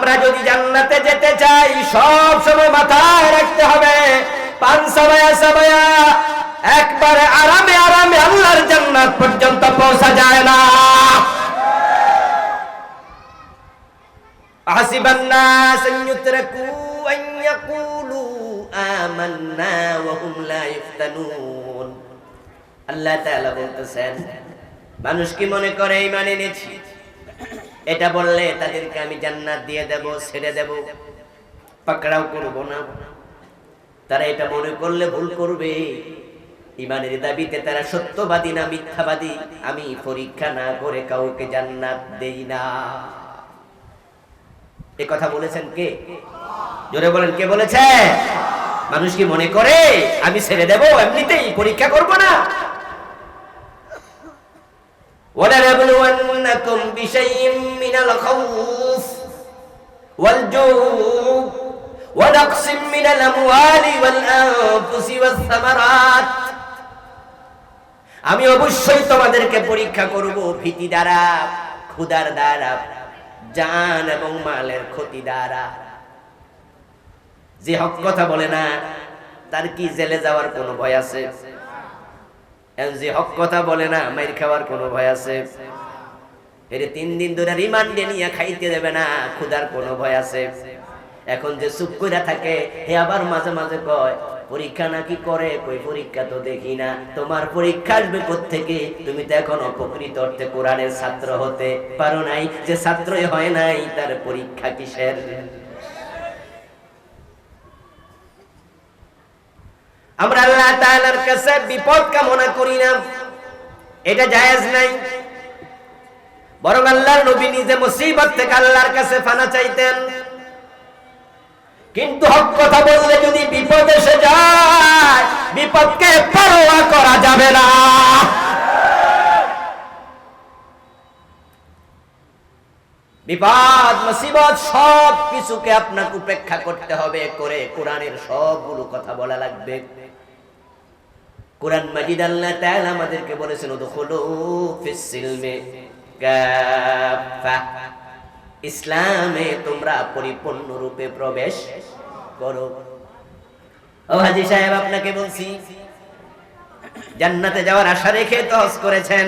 আমরা যদি জান্নাতে যেতে চাই সব সময় মাথায় রাখতে হবে পান সাবায়া সাবায়া একবারে আরামে আরামে আল্লাহর জান্নাত পর্যন্ত পৌঁছা যায় না أحسب الناس أن يتركوا أن يقولوا آمنا وهم لا يفتنون আল্লাহ তাআলা বলতেছেন মানুষ কি মনে করে ইমান এনেছি এটা বললে তাদেরকে আমি জান্নাত দিয়ে দেব, ছেড়ে দেব। পাকড়াও করব না। তারা এটা মনে করলে ভুল করবে। ইমানের দাবিতে তারা সত্যবাদী না মিথ্যাবাদী, আমি পরীক্ষা না করে কাউকে জান্নাত দেই না। এ কথা বলেছেন কে? জোরে বলেন, কে বলেছে? মানুষ কি মনে করে, আমি ছেড়ে দেব? এমনিতেই পরীক্ষা করব না? ولنبلونكم بشيء من الخوف والجوع ونقص من الأموال والأنفس والثمرات আমি অবশ্যই তোমাদেরকে পরীক্ষা করব ভীতি দ্বারা ক্ষুদার দ্বারা জান এবং মালের ক্ষতি দ্বারা যে হক কথা বলে না তার কি জেলে যাওয়ার কোনো ভয় আছে এখন হক কথা বলে না, মাইর খাওয়ার কোনো ভয় আছে। এর তিন দিন ধরে রিমান্ডে নিয়ে খাইতে দেবে না কোনো ভয় আছে। এখন যে চুপ করে থাকে, হে আবার মাঝে মাঝে কয়, পরীক্ষা নাকি করে? কই, পরীক্ষা তো দেখি না। তোমার পরীক্ষা আসবে থেকে তুমি তো এখন অপকৃত অর্থে কোরআনের ছাত্র হতে পারো নাই। যে ছাত্রই হয় নাই, তার পরীক্ষা কিসের? আমরা আল্লাহ তাআলার কাছে বিপদ কামনা করি না। এটা জায়েজ নাই। বরং আল্লাহর নবী নিজে মুসিবত থেকে আল্লাহর কাছে ফানা চাইতেন। কিন্তু হক কথা বললে যদি বিপদ এসে যায়, বিপদকে পরোয়া করা যাবে না। বিপদ, মুসিবত সব কিছুকে আপনাকে উপেক্ষা করতে হবে করে কোরআনের সবগুলো কথা বলা লাগবে। কোরআন মাজিদ আল্লাহ তাআলা আমাদেরকে বলেছেন, উদখুলু ফিস সিলমে কাফা ইসলামে তোমরা পরিপূর্ণ রূপে প্রবেশ করো। ও হাজি সাহেব, আপনাকে বলছি, জান্নাতে যাওয়ার আশা রেখে তো হজ করেছেন।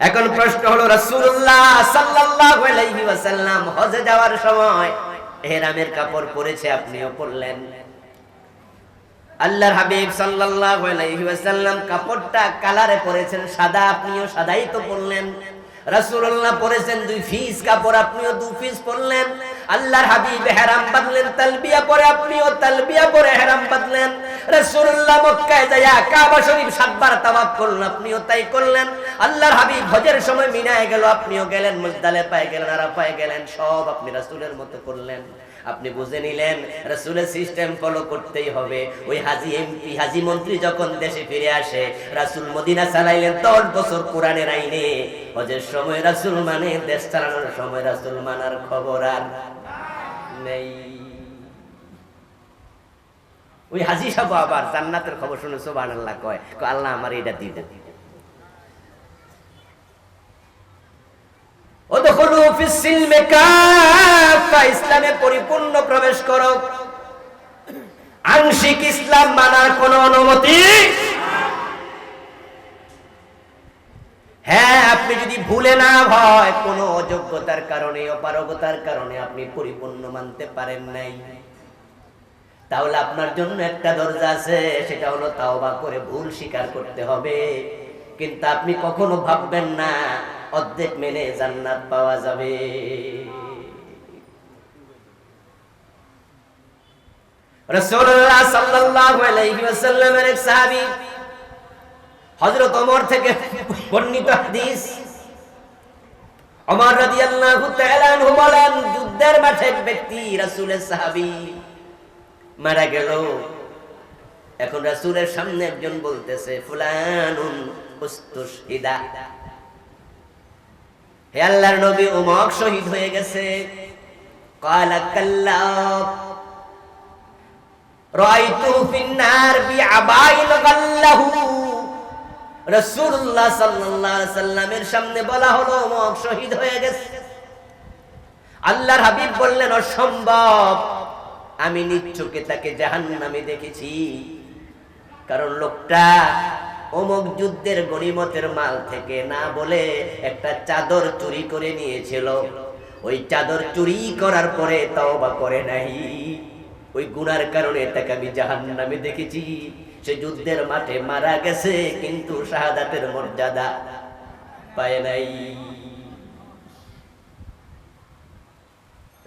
এখন প্রশ্ন হলো, রাসূলুল্লাহ সাল্লাল্লাহু আলাইহি ওয়াসাল্লাম হজে যাওয়ার সময় এহরামের কাপড় পরেছে, আপনিও পরলেন। আল্লাহর হাবিব ওয়াসাল্লাম কাপড়টা কালারে পরেছেন, সাদা আপনিও সাদাই তো পরলেন। পরেছেন দুই ফিস কাপড়, আপনিও দুই পরলেন। আল্লাহর হাবিব হেরাম বাঁধলেন, তালবিয়া পরে আপনিও তালবিয়া পরে হেরাম বাঁধলেন। মক্কায় কাবা শরীফ সাতবার করলেন, আপনিও তাই করলেন। আল্লাহর হাবিব হজের সময় মিনায় গেল, আপনিও গেলেন গেলেন গেলেন, সব আপনি মতো করলেন। আপনি বুঝে নিলেন, রাসূলের সিস্টেম ফলো করতেই হবে। ওই হাজি এমপি, হাজি মন্ত্রী যখন দেশে ফিরে আসে, রাসূল মদিনা চালাইলেন 10 বছর কোরআনের আইনে। হজের সময় রাসূল মানে দেশ চালানোর সময় রাসূল মানার খবর আর নেই। ওই হাজি সাহেব আবার জান্নাতের খবর শুনে সুবহানাল্লাহ কয় কয়, আল্লাহ আমার এটা সিলমে কাফা, ইসলামে পরিপূর্ণ প্রবেশ করো। আংশিক ইসলাম মানার কোনো অনুমতি? হ্যাঁ আপনি যদি ভুলে না হয়, কোনো অযোগ্যতার কারণে অপারগতার কারণে আপনি পরিপূর্ণ মানতে পারেন নাই। তাহলে আপনার জন্য একটা দরজা আছে, সেটা হলো তাওবা করে ভুল স্বীকার করতে হবে। কিন্তু আপনি কখনো ভাববেন না, অর্ধেক মেনে জান্নাত পাওয়া যাবে। যুদ্ধের মাঠে ব্যক্তি রাসূলের সাহাবী মারা গেল। এখন রাসুলের সামনে একজন বলতেছে, ফুলানুন হে আল্লাহর নবী, উমক শহীদ হয়ে গেছে। কালা কাল্লা ফিন্নার রাসূলুল্লাহ সাল্লাল্লাহু সাল্লামের সামনে বলা হলো, উমক শহীদ হয়ে গেছে। আল্লাহর হাবিব বললেন, অসম্ভব। আমি নিচ্ছকে তাকে জাহান্নামে দেখেছি। কারণ লোকটা অমুক যুদ্ধের গণিমতের মাল থেকে না বলে একটা চাদর চুরি করে নিয়েছিল। ওই চাদর চুরি করার পরে তাও বা করে নাই। ওই গুনার কারণে তাকে আমি জাহান্নামে দেখেছি। সে যুদ্ধের মাঠে মারা গেছে, কিন্তু শাহাদাতের মর্যাদা পায় নাই।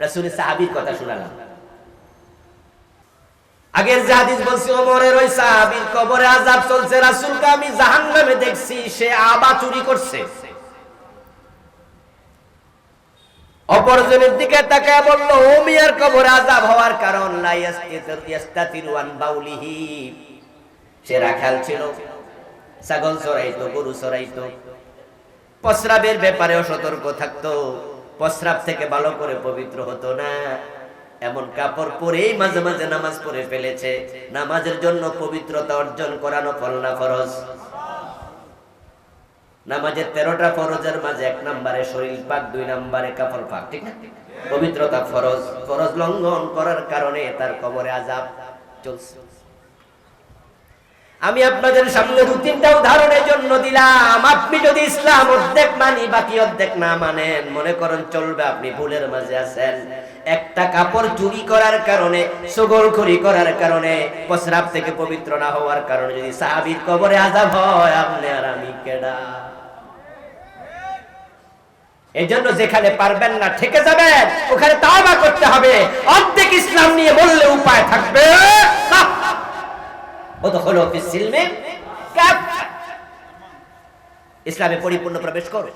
রাসূল সাহাবীর কথা শোনালাম। আগের যে হাদিস বলছি, ওমরের ওই সাহাবীর কবরে আযাব চলছে, রাসূলকে আমি জাহান্নামে দেখছি, সে আবা চুরি করছে। অপরজনের দিকে তাকায় বলল, ও মিয়ার কবরে আযাব হওয়ার কারণ লা ইয়াস্তাতিরু আন বাউলিহি। সে রাখাল ছিল, ছাগল চড়াইতো, গরু চড়াইতো। প্রস্রাবের ব্যাপারেও সতর্ক থাকতো প্রস্রাব থেকে ভালো করে পবিত্র হতো না। এমন কাপড় পরেই মাঝে মাঝে নামাজ পড়ে ফেলেছে। নামাজের জন্য পবিত্রতা অর্জন করানো ফল না ফরজ? নামাজের তেরোটা ফরজের মাঝে এক নাম্বারে শরীর পাক, দুই নাম্বারে কাপড় পাক, ঠিক না? পবিত্রতা ফরজ। ফরজ লঙ্ঘন করার কারণে তার কবরে আজাব চলছে। আমি আপনাদের সামনে দু তিনটা উদাহরণের জন্য দিলাম। আপনি যদি ইসলাম অর্ধেক মানি, বাকি অর্ধেক না মানেন, মনে করেন চলবে, আপনি ভুলের মাঝে আছেন। একটা কাপড় চুরি করার কারণে সগল খড়ি করার কারণে, প্রস্রাব থেকে পবিত্র না হওয়ার কারণে যদি সাহাবির কবরে আজাব হয়, আপনি আর আমি কেডা? এই জন্য যেখানে পারবেন না, ঠেকে যাবেন। ওখানে তাওবা করতে হবে। অর্ধেক ইসলাম নিয়ে বললে উপায় থাকবে। না ইসলামে পরিপূর্ণ প্রবেশ করো।